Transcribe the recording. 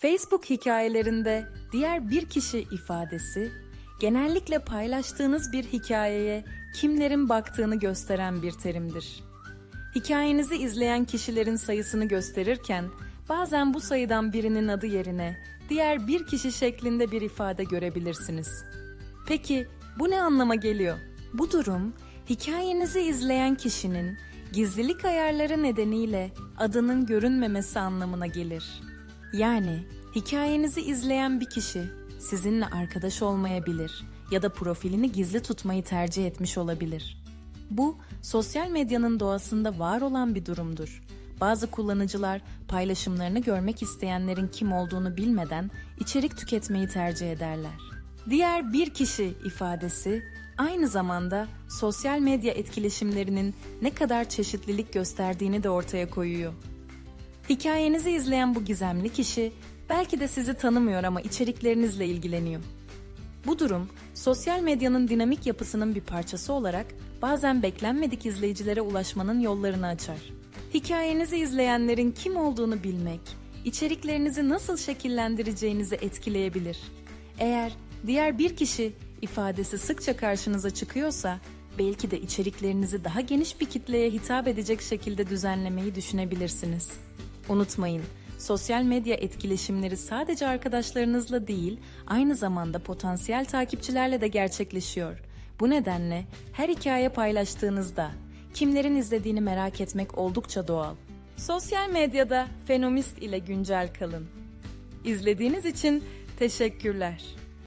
Facebook hikayelerinde diğer bir kişi ifadesi genellikle paylaştığınız bir hikayeye kimlerin baktığını gösteren bir terimdir. Hikayenizi izleyen kişilerin sayısını gösterirken bazen bu sayıdan birinin adı yerine diğer bir kişi şeklinde bir ifade görebilirsiniz. Peki bu ne anlama geliyor? Bu durum hikayenizi izleyen kişinin gizlilik ayarları nedeniyle adının görünmemesi anlamına gelir. Yani hikayenizi izleyen bir kişi sizinle arkadaş olmayabilir ya da profilini gizli tutmayı tercih etmiş olabilir. Bu sosyal medyanın doğasında var olan bir durumdur. Bazı kullanıcılar paylaşımlarını görmek isteyenlerin kim olduğunu bilmeden içerik tüketmeyi tercih ederler. Diğer bir kişi ifadesi aynı zamanda sosyal medya etkileşimlerinin ne kadar çeşitlilik gösterdiğini de ortaya koyuyor. Hikayenizi izleyen bu gizemli kişi belki de sizi tanımıyor ama içeriklerinizle ilgileniyor. Bu durum sosyal medyanın dinamik yapısının bir parçası olarak bazen beklenmedik izleyicilere ulaşmanın yollarını açar. Hikayenizi izleyenlerin kim olduğunu bilmek, içeriklerinizi nasıl şekillendireceğinizi etkileyebilir. Eğer diğer bir kişi ifadesi sıkça karşınıza çıkıyorsa, belki de içeriklerinizi daha geniş bir kitleye hitap edecek şekilde düzenlemeyi düşünebilirsiniz. Unutmayın, sosyal medya etkileşimleri sadece arkadaşlarınızla değil, aynı zamanda potansiyel takipçilerle de gerçekleşiyor. Bu nedenle her hikaye paylaştığınızda kimlerin izlediğini merak etmek oldukça doğal. Sosyal medyada Fenomist ile güncel kalın. İzlediğiniz için teşekkürler.